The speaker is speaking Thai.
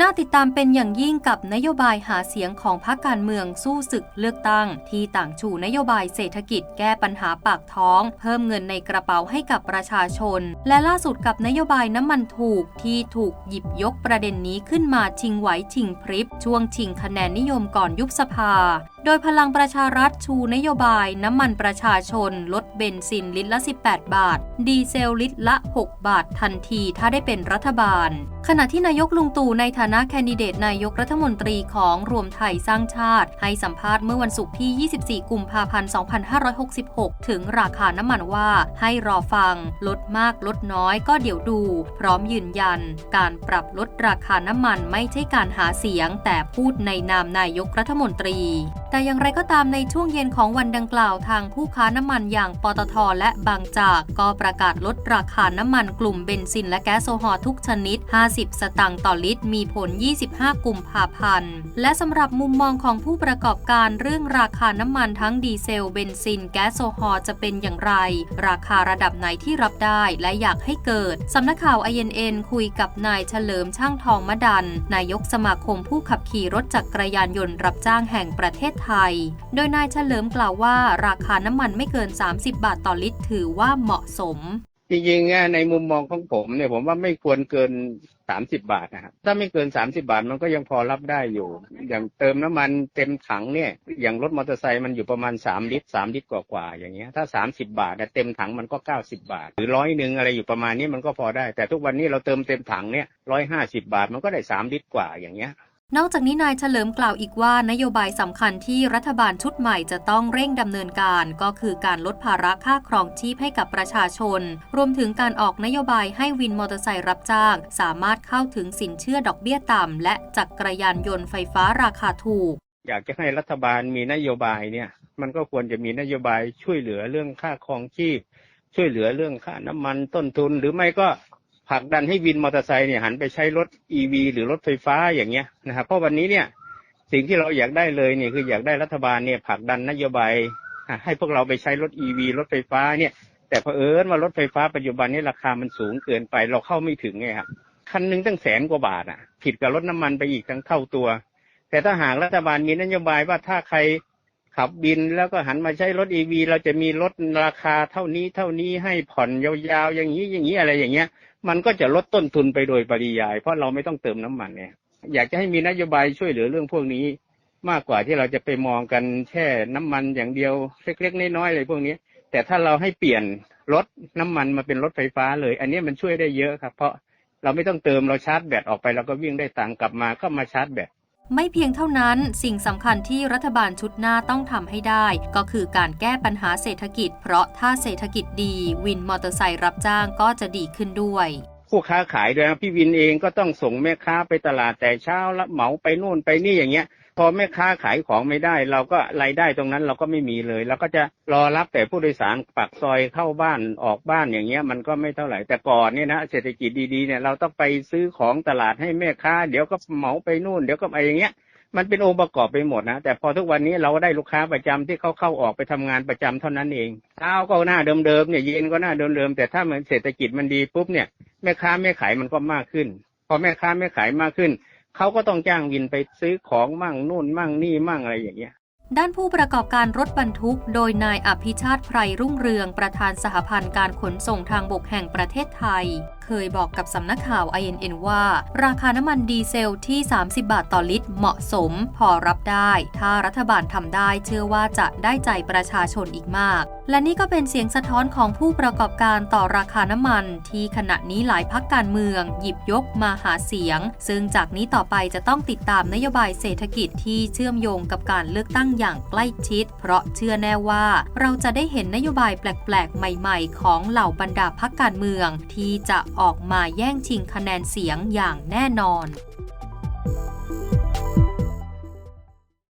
น่าติดตามเป็นอย่างยิ่งกับนโยบายหาเสียงของพรรคการเมืองสู้ศึกเลือกตั้ง ที่ต่างชูนโยบายเศรษฐกิจแก้ปัญหาปากท้อง เพิ่มเงินในกระเป๋าให้กับประชาชน และล่าสุดกับนโยบายน้ำมันถูกที่ถูกหยิบยกประเด็นนี้ขึ้นมาชิงไหวชิงพริบ ช่วงชิงคะแนนนิยมก่อนยุบสภาโดยพลังประชารัฐชูนโยบายน้ำมันประชาชน ลดเบนซินลิตรละ 18 บาท ดีเซลลิตรละ 6 บาททันทีถ้าได้เป็นรัฐบาล ขณะที่นายกลุงตู่ในฐานะแคนดิเดตนายกรัฐมนตรีของรวมไทยสร้างชาติ ให้สัมภาษณ์เมื่อวันศุกร์ที่ 24 กุมภาพันธ์ 2566 ถึงราคาน้ำมันว่าให้รอฟัง ลดมากลดน้อยก็เดี๋ยวดู พร้อมยืนยัน การปรับลดราคาน้ำมันไม่ใช่การหาเสียง แต่พูดในนามนายกรัฐมนตรีแต่อย่างไรก็ตามในช่วงเย็นของวันดังกล่าวทางผู้ค้าน้ำมันอย่างปตทและบางจาก ก็ประกาศลดราคาน้ำมันกลุ่มเบนซินและแก๊สโซฮอล์ทุกชนิด 50 สตางค์ต่อลิตร มีผล 25 กุมภาพันธ์ และสำหรับมุมมองของผู้ประกอบการเรื่องราคาน้ำมันทั้งดีเซล เบนซิน แก๊สโซฮอล์จะเป็นอย่างไร ราคาระดับไหนที่รับได้และอยากให้เกิดสำนักข่าว INN คุยกับนายเฉลิมช่างทองมะดัน นายกสมาคมผู้ขับขี่รถจักรยานยนต์รับจ้างแห่งประเทศไทย โดยนายเฉลิมกล่าวว่า ราคาน้ำมันไม่เกิน 30 บาทต่อลิตร ถือว่าเหมาะสม จริงๆในมุมมองของผมเนี่ยผมว่าไม่ควรเกินสามสิบาทนะครับถ้าไม่เกินสามสิบาทมันก็ยังพอรับได้อยู่ อย่างเติมน้ำมันเต็มถังเนี่ยอย่างรถมอเตอร์ไซค์มันอยู่ประมาณสามลิตรสามลิตรกว่าๆอย่างเงี้ยถ้าสามสิบาทเนี่ยเต็มถังมันก็เก้าสิบาท หรือร้อยหนึ่งอะไรอยู่ประมาณนี้มันก็พอได้ แต่ทุกวันนี้เราเติมเต็มถังเนี่ยร้อยห้าสิบาทมันก็ได้สามลิตรกว่าอย่างเงี้ย นอกจากนี้นายเฉลิมกล่าวอีกว่านโยบายสำคัญที่รัฐบาลชุดใหม่จะต้องเร่งดำเนินการ ก็คือการลดภาระค่าครองชีพให้กับประชาชน รวมถึงการออกนโยบายให้วินมอเตอร์ไซค์รับจ้าง สามารถเข้าถึงสินเชื่อดอกเบี้ยต่ำและจักรยานยนต์ไฟฟ้าราคาถูก อยากจะให้รัฐบาลมีนโยบายเนี่ย มันก็ควรจะมีนโยบายช่วยเหลือเรื่องค่าครองชีพ ช่วยเหลือเรื่องค่าน้ำมันต้นทุน หรือไม่ก็ ผลักดันให้วินมอเตอร์ไซค์เนี่ยหันไปใช้รถ e ีหรือรถไฟฟ้าอย่างเงี้ยนะครับเพราะวันนี้เนี่ยสิ่งที่เราอยากได้เลยเนี่ยคืออยากได้รัฐบาลเนี่ยผลักดันนโยบายให้พวกเราไปใช้รถ e ีรถไฟฟ้าเนี่ย แต่เผอิญว่ารถไฟฟ้าปัจจุบันนี้ราคามันสูงเกินไปเราเข้าไม่ถึงไงครับคันหนึงตั้งแสนกว่าบาทอะ ผิดกับรถน้ำมันไปอีกทั้งเท่าตัว แต่ถ้าหากรัฐบาลมีนโยบายว่าถ้าใคร ขับบินแล้วก็หันมาใช้รถ e ีวีเราจะมีลดราคาเท่านี้เท่านี้ให้ผ่อนยาวๆอย่างนี้อย่างนี้อะไรอย่างเงี้ย มันก็จะลดต้นทุนไปโดยปริยาย เพราะเราไม่ต้องเติมน้ำมันเนี่ย อยากจะให้มีนโยบายช่วยเหลือเรื่องพวกนี้ มากกว่าที่เราจะไปมองกันแค่น้ำมันอย่างเดียวเล็กๆน้อยๆอะไรพวกนี้ แต่ถ้าเราให้เปลี่ยนรถน้ำมันมาเป็นรถไฟฟ้าเลย อันนี้มันช่วยได้เยอะครับ เพราะเราไม่ต้องเติมเราชาร์จแบตออกไปเราก็วิ่งได้ตังค์กลับมาก็มาชาร์จแบต ไม่เพียงเท่านั้นสิ่งสำคัญที่รัฐบาลชุดหน้าต้องทำให้ได้ ก็คือการแก้ปัญหาเศรษฐกิจ เพราะถ้าเศรษฐกิจดี วินมอเตอร์ไซค์รับจ้างก็จะดีขึ้นด้วย ผู้ค้าขายด้วยนะพี่วินเองก็ต้องส่งแม่ค้าไปตลาดแต่เช้าแล้วเหมาไปนู่นไปนี่อย่างเงี้ย พอแม่ค้าขายของไม่ได้ เราก็รายได้ตรงนั้นเราก็ไม่มีเลยเราก็จะรอรับแต่ผู้โดยสารปากซอยเข้าบ้านออกบ้านอย่างเงี้ย มันก็ไม่เท่าไหร่แต่ก่อนเนี่ยนะเศรษฐกิจดีๆเนี่ยเราต้องไปซื้อของตลาดให้แม่ค้า เดี๋ยวก็เหมาไปนู่นเดี๋ยวก็ไปอย่างเงี้ย มันเป็นองค์ประกอบไปหมดนะแต่พอทุกวันนี้เราก็ได้ลูกค้าประจำที่เขาเข้าออกไปทำงานประจำเท่านั้นเองเช้าก็หน้าเดิมๆเนี่ยเย็นก็หน้าเดิมๆแต่ถ้าเหมือนเศรษฐกิจมันดีปุ๊บเนี่ยแม่ค้าแม่ขายมันก็มากขึ้น พอแม่ค้าแม่ขายมากขึ้นเขาก็ต้องจ้างวินไปซื้อของมั่งนู่นมั่งนี่มั่งอะไรอย่างเงี้ยด้านผู้ประกอบการรถบรรทุก โดยนายอภิชาติไพรรุ่งเรืองประธานสหพันธ์การขนส่งทางบกแห่งประเทศไทย เคยบอกกับสำนักข่าว INN ว่า ราคาน้ำมันดีเซลที่ 30 บาทต่อลิตรเหมาะสมพอรับได้ ถ้ารัฐบาลทำได้เชื่อว่าจะได้ใจประชาชนอีกมาก และนี่ก็เป็นเสียงสะท้อนของผู้ประกอบการต่อราคาน้ำมัน ที่ขณะนี้หลายพักการเมือง หยิบยกมาหาเสียง ซึ่งจากนี้ต่อไปจะต้องติดตามนโยบายเศรษฐกิจที่เชื่อมโยงกับการเลือกตั้งอย่างใกล้ชิด เพราะเชื่อแน่ว่า เราจะได้เห็นนโยบายแปลกๆ ใหม่ ๆ ของเหล่าบรรดาพักการเมือง ที่จะออกมาแย่งชิงคะแนนเสียงอย่างแน่นอน